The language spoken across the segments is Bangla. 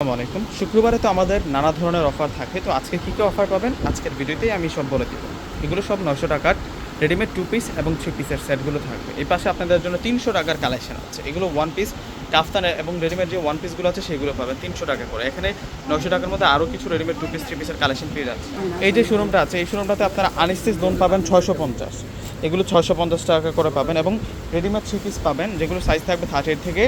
আসসালামু আলাইকুম। শুক্রবারে তো আমাদের নানা ধরনের অফার থাকে। তো আজকে কী কী অফার পাবেন? আজকের ভিডিওতেই আমি সব বলে দিব। এগুলো সব নশো টাকার রেডিমেড টু পিস এবং থ্রি পিসের সেটগুলো থাকবে। এই পাশে আপনাদের জন্য তিনশো টাকার কালেকশন আছে। এগুলো ওয়ান পিস কাফতানের এবং রেডিমেড যে ওয়ান পিসগুলো আছে, সেগুলো পাবেন তিনশো টাকা করে। এখানে নশো টাকার মধ্যে আরও কিছু রেডিমেড টু পিস থ্রি পিসের কালেকশন পেয়ে যাচ্ছে এই যে শোরুমটা আছে, এই শোরুমটাতে আপনারা আনিস্টিস লোন পাবেন ছয়শো পঞ্চাশ। এগুলো ছয়শো পঞ্চাশ টাকা করে পাবেন এবং রেডিমেড থ্রি পিস পাবেন, যেগুলো সাইজ থাকবে থার্টি থেকে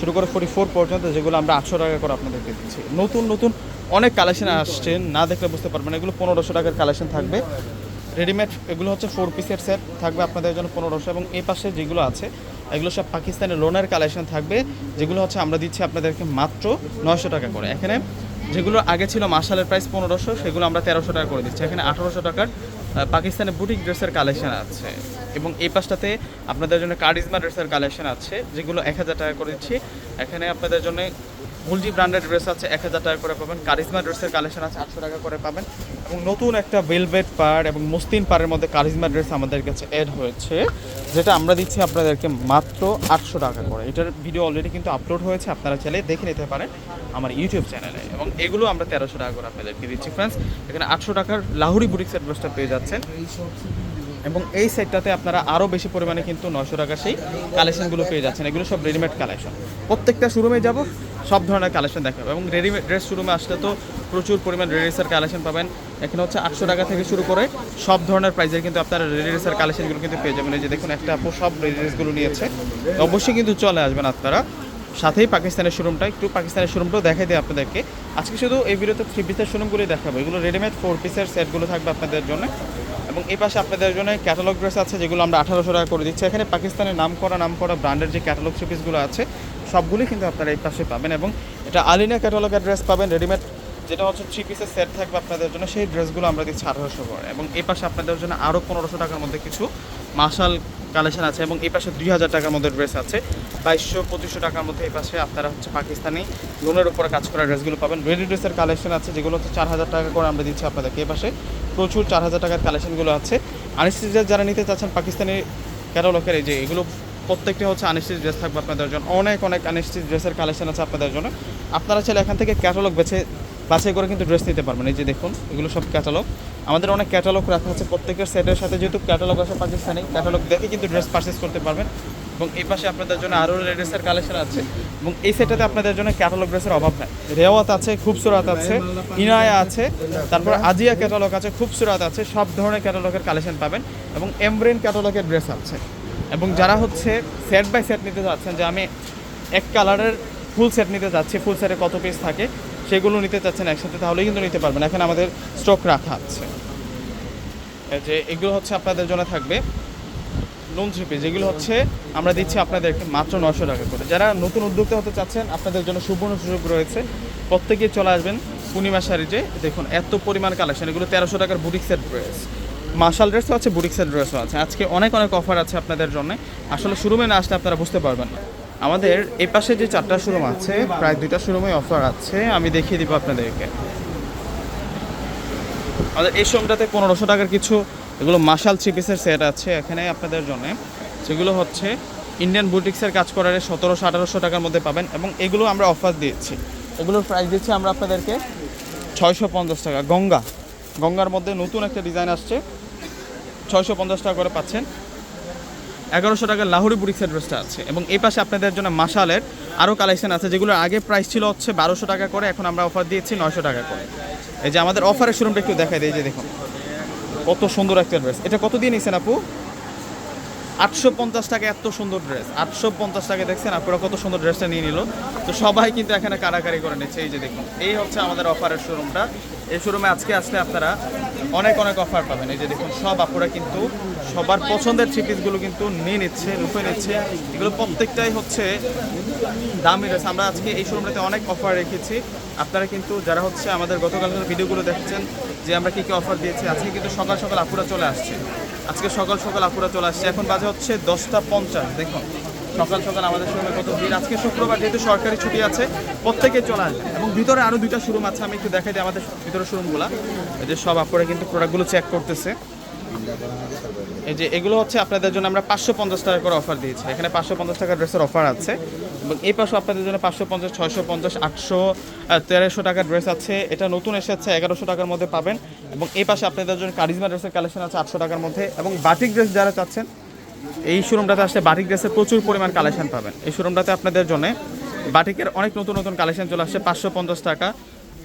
শুরু করে ফোর্টি ফোর পর্যন্ত যেগুলো আমরা আটশো টাকা করে আপনাদেরকে দিচ্ছি। নতুন নতুন অনেক কালেকশন আসছে, না দেখলে বুঝতে পারবেন এগুলো পনেরোশো টাকার কালেকশন থাকবে। রেডিমেড এগুলো হচ্ছে ফোর পিসের সেট থাকবে আপনাদের জন্য পনেরোশো। এবং এই পাশে যেগুলো আছে, এগুলো সব পাকিস্তানের লোনের কালেকশন থাকবে, যেগুলো হচ্ছে আমরা দিচ্ছি আপনাদেরকে মাত্র নয়শো টাকা করে। এখানে যেগুলো আগে ছিল মার্শালের প্রাইস পনেরোশো, সেগুলো আমরা তেরোশো টাকা করে দিচ্ছি। এখানে আঠারোশো টাকার পাকিস্তানের বুটিক ড্রেসের কালেকশন আছে। এবং এই পাশটাতে আপনাদের জন্য কারিজমা ড্রেসের কালেকশন আছে, যেগুলো এক হাজার টাকা করে দিচ্ছি। এখানে আপনাদের জন্য গুলজি ব্র্যান্ডের ড্রেস আছে, এক হাজার টাকা করে পাবেন। কারিজমা ড্রেসের কালেকশন আছে, আটশো টাকা করে পাবেন। এবং নতুন একটা ভেলভেট পার এবং মস্তিন পাড়ের মধ্যে কারিজমা ড্রেস আমাদের কাছে অ্যাড হয়েছে, যেটা আমরা দিচ্ছি আপনাদেরকে মাত্র আটশো টাকা করে। এটার ভিডিও অলরেডি কিন্তু আপলোড হয়েছে, আপনারা চাইলে দেখে নিতে পারেন আমার ইউটিউব চ্যানেলে এবং এগুলো আমরা তেরোশো টাকা করে আপনাদেরকে দিচ্ছি ফ্রেন্ডস এখানে আটশো টাকার লাহুরি বুটিক্সের ড্রেসটা পেয়ে যাচ্ছেন। এবং এই সেটটাতে আপনারা আরও বেশি পরিমাণে কিন্তু নশো টাকা সেই কালেকশনগুলো পেয়ে যাচ্ছেন। এগুলো সব রেডিমেড কালেকশন প্রত্যেকটা শোরুমে যাব, সব ধরনের কালেকশন দেখাবো এবং রেডিমেড ড্রেস শোরুমে আসলে তো প্রচুর পরিমাণ রেডিসের কালেকশন পাবেন। এখানে হচ্ছে আটশো টাকা থেকে শুরু করে সব ধরনের প্রাইজের কিন্তু আপনারা রেডিসের কালেকশনগুলো কিন্তু পেয়ে যাবেন। এই যে দেখুন, একটা আপু সব রেডিসগুলো নিয়েছে। অবশ্যই কিন্তু চলে আসবেন আপনারা। সাথেই পাকিস্তানের শোরুমটা একটু পাকিস্তানের শোরুমটাও দেখাই দিই আপনাদেরকে। আজকে শুধু এই ভিডিওতে থ্রি পিসের শোরুমগুলোই দেখাবো। এগুলো রেডিমেড ফোর পিসের সেটগুলো থাকবে আপনাদের জন্য। এবং এই পাশে আপনাদের জন্য ক্যাটালগ ড্রেস আছে, যেগুলো আমরা আঠারোশো টাকা করে দিচ্ছি। এখানে পাকিস্তানের নাম করা নাম করা ব্র্যান্ডের যে ক্যাটালগ পিসগুলো আছে সবগুলি কিন্তু আপনারা এই পাশে পাবেন এবং এটা আলিনা ক্যাটালগের ড্রেস পাবেন রেডিমেড যেটা হচ্ছে থ্রি পিসের সেট থাকবে আপনাদের জন্য, সেই ড্রেসগুলো আমরা দিচ্ছি আঠারোশো করে। এবং এই পাশে আপনাদের জন্য আরও পনেরোশো টাকার মধ্যে কিছু মার্শাল কালেকশন আছে এবং এই পাশে দুই হাজার টাকার মধ্যে ড্রেস আছে। বাইশশো, পঁচিশশো টাকার মধ্যে এই পাশে আপনারা হচ্ছে পাকিস্তানি লোনের উপরে কাজ করা ড্রেসগুলো পাবেন। রেডি ড্রেসের কালেকশন আছে, যেগুলো হচ্ছে চার হাজার টাকা করে আমরা দিচ্ছি আপনাদেরকে এই পাশে। প্রচুর চার হাজার টাকার কালেকশনগুলো আছে। আনিস্টিজার যারা নিতে চাচ্ছেন, পাকিস্তানি ক্যাটালগের এই যে এগুলো প্রত্যেকটা হচ্ছে আনিস্টিচ ড্রেস থাকবে আপনাদের জন্য। অনেক অনেক আনিস্টিচ ড্রেসের কালেকশন আছে আপনাদের জন্য। আপনারা চাইলে এখান থেকে ক্যাটালগ বেছে বাছাই করে কিন্তু ড্রেস নিতে পারবেন। এই যে দেখুন, এগুলো সব ক্যাটালগ আমাদের অনেক ক্যাটালগ রাখা আছে, প্রত্যেকের সেটের সাথে যেহেতু ক্যাটালগ আছে পাকিস্তানি ক্যাটালগ দেখে কিন্তু ড্রেস পারচেস করতে পারবেন। এবং এই পাশে আপনাদের জন্য আরও ড্রেসের কালেকশন আছে। এবং এই সেটাতে আপনাদের জন্য ক্যাটালগ ড্রেসের অভাব নাই। রেওয়াত আছে খুবসুরাত আছে, ইনায়া আছে, তারপর আজিয়া ক্যাটালগ আছে খুবসুরাত আছে, সব ধরনের ক্যাটালগের কালেকশন পাবেন। এবং এমব্রেন ক্যাটালগের ড্রেস আছে। এবং যারা হচ্ছে সেট বাই সেট নিতে যাচ্ছেন, যে আমি এক কালারের ফুল সেট নিতে যাচ্ছি ফুল সেটে কত পিস থাকে সেগুলো নিতে চাচ্ছেন একসাথে, তাহলেই কিন্তু নিতে পারবেন। এখন আমাদের স্টক রাখা আছে। যে এগুলো হচ্ছে আপনাদের জন্য থাকবে লোন থ্রি যেগুলো হচ্ছে আমরা দিচ্ছি আপনাদেরকে মাত্র নশো টাকা করে। যারা নতুন উদ্যোক্তা হতে চাচ্ছেন, আপনাদের জন্য সুবর্ণ সুযোগ রয়েছে। প্রত্যেকে চলে আসবেন পূর্ণিমা শাড়িতে দেখুন, এত পরিমাণ কালেকশন এগুলো তেরোশো টাকার বুটিক্সের ড্রেস মার্শাল ড্রেসও আছে বুটিক্সের ড্রেসও আছে। আজকে অনেক অনেক অফার আছে আপনাদের জন্য। আসলে শোরুমে না আসলে আপনারা বুঝতে পারবেন না। আমাদের এই পাশে যে চারটা শোরুম আছে, প্রায় দুইটা শোরুমে অফার আছে। আমি দেখিয়ে দিব আপনাদেরকে। আমাদের এই শোরুমটাতে পনেরোশো টাকার কিছু, এগুলো মার্শাল থ্রি পিসের সেট আছে এখানে আপনাদের জন্য। সেগুলো হচ্ছে ইন্ডিয়ান বুটিক্সের কাজ করার সতেরোশো, আঠারোশো টাকার মধ্যে পাবেন এবং এগুলো আমরা অফার দিয়েছি। এগুলোর প্রাইস দিচ্ছি আমরা আপনাদেরকে ছয়শো পঞ্চাশ টাকা। গঙ্গা। গঙ্গার মধ্যে নতুন একটা ডিজাইন আসছে। ছয়শো পঞ্চাশ টাকা করে পাচ্ছেন। এগারোশো টাকার লাহোরি বুটিক্সের ড্রেসটা আছে। এবং এই পাশে আপনাদের জন্য মাসালের আরও কালেকশন আছে, যেগুলোর আগে প্রাইস ছিল হচ্ছে বারোশো টাকা করে, এখন আমরা অফার দিয়েছি নয়শো টাকা করে। এই যে আমাদের অফারের শোরুমটা একটু দেখাই দিই যে দেখুন। কত সুন্দর একটা ড্রেস এটা কত দিয়ে নিয়েছেন আপু? আটশো পঞ্চাশ টাকা এত সুন্দর ড্রেস আটশো পঞ্চাশ টাকা দেখছেন আপনারা কত সুন্দর ড্রেসটা নিয়ে নিল। তো সবাই কিন্তু এখানে কারাকারি করে নিচ্ছে। এই যে দেখুন, এই হচ্ছে আমাদের অফারের শোরুমটা এই শোরুমে আজকে আসলে আপনারা অনেক অনেক অফার পাবেন। এই যে দেখুন, সব আপুরা কিন্তু সবার পছন্দের চিপিসগুলো কিন্তু নিয়ে নিচ্ছে লুফে নিচ্ছে। এগুলো প্রত্যেকটাই হচ্ছে দামি ড্রেস আমরা আজকে এই শোরুমটাতে অনেক অফার রেখেছি। আপনারা কিন্তু যারা হচ্ছে আমাদের গতকালকার ভিডিওগুলো দেখছেন যে আমরা কী কী অফার দিয়েছি, আজকে কিন্তু সকাল সকাল আপুরা চলে আসছে। আজকে সকাল সকাল আপুরা চলে আসছে। এখন বাজে হচ্ছে দশটা পঞ্চাশ। দেখুন, সকাল সকাল আমাদের শোরুমে কত ভিড়। আজকে শুক্রবার যেহেতু সরকারি ছুটি আছে, প্রত্যেকে চলে আসবে। এবং ভিতরে আরও দুইটা শোরুম আছে, আমি একটু দেখাই দিই আমাদের ভিতরে শোরুমগুলো। যে সব আপুরা কিন্তু প্রোডাক্টগুলো চেক করতেছে। এই যে এগুলো হচ্ছে আপনাদের জন্য আমরা পাঁচশো পঞ্চাশ টাকা করে অফার দিয়েছি। এখানে পাঁচশো পঞ্চাশ টাকার ড্রেসের অফার আছে। এবং এই পাশে আপনাদের জন্য পাঁচশো পঞ্চাশ, ছয়শো পঞ্চাশ, আটশো তেরোশো টাকার ড্রেস আছে। এটা নতুন এসেছে, এগারোশো টাকার মধ্যে পাবেন। এবং এই পাশে আপনাদের জন্য কারিজমা ড্রেসের কালেকশন আছে আটশো টাকার মধ্যে। এবং বাটিক ড্রেস যারা চাচ্ছেন, এই শোরুমটাতে আসলে বাটিক ড্রেসের প্রচুর পরিমাণ কালেকশন পাবেন। এই শোরুমটাতে আপনাদের জন্য বাটিকের অনেক নতুন নতুন কালেকশন চলে আসছে পাঁচশো পঞ্চাশ টাকা।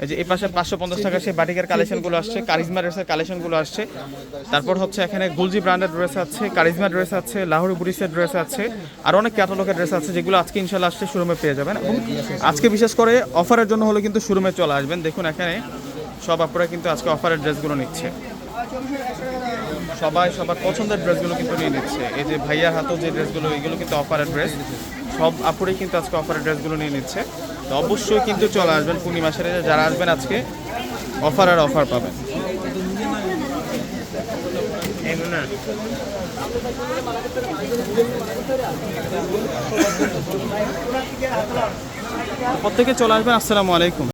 এই যে এই পাশে পাঁচশো পঞ্চাশ টাকা সেই বাটিকের কালেকশনগুলো আসছে কারিজমা ড্রেসের কালেকশনগুলো আসছে। তারপর হচ্ছে এখানে গুলজি ব্র্যান্ডের ড্রেস আছে কারিজমা ড্রেস আছে লাহোরি বুড়িসের ড্রেস আছে, আর অনেক ক্যাটালগের ড্রেস আছে, যেগুলো আজকে ইনশাল্লাহ আসছে শোরুমে পেয়ে যাবেন। এবং আজকে বিশেষ করে অফারের জন্য হলে কিন্তু শোরুমে চলে আসবেন। দেখুন এখানে সব আপনারা কিন্তু আজকে অফারের ড্রেসগুলো নিচ্ছে। সবাই সবার পছন্দের ড্রেসগুলো কিন্তু নিয়ে নিচ্ছে। এই যে ভাইয়ার হাতেও যে ড্রেসগুলো এগুলো কিন্তু অফারের ড্রেস সব আপুরেই কিন্তু আজকে অফারের ড্রেসগুলো নিয়ে নিচ্ছে। অবশ্যই কিন্তু চলে আসবেন পূর্ণিমা সেরে যারা আসবেন আজকে, অফার আর অফার পাবেন। প্রত্যেকে চলে আসবেন, আসসালামু আলাইকুম।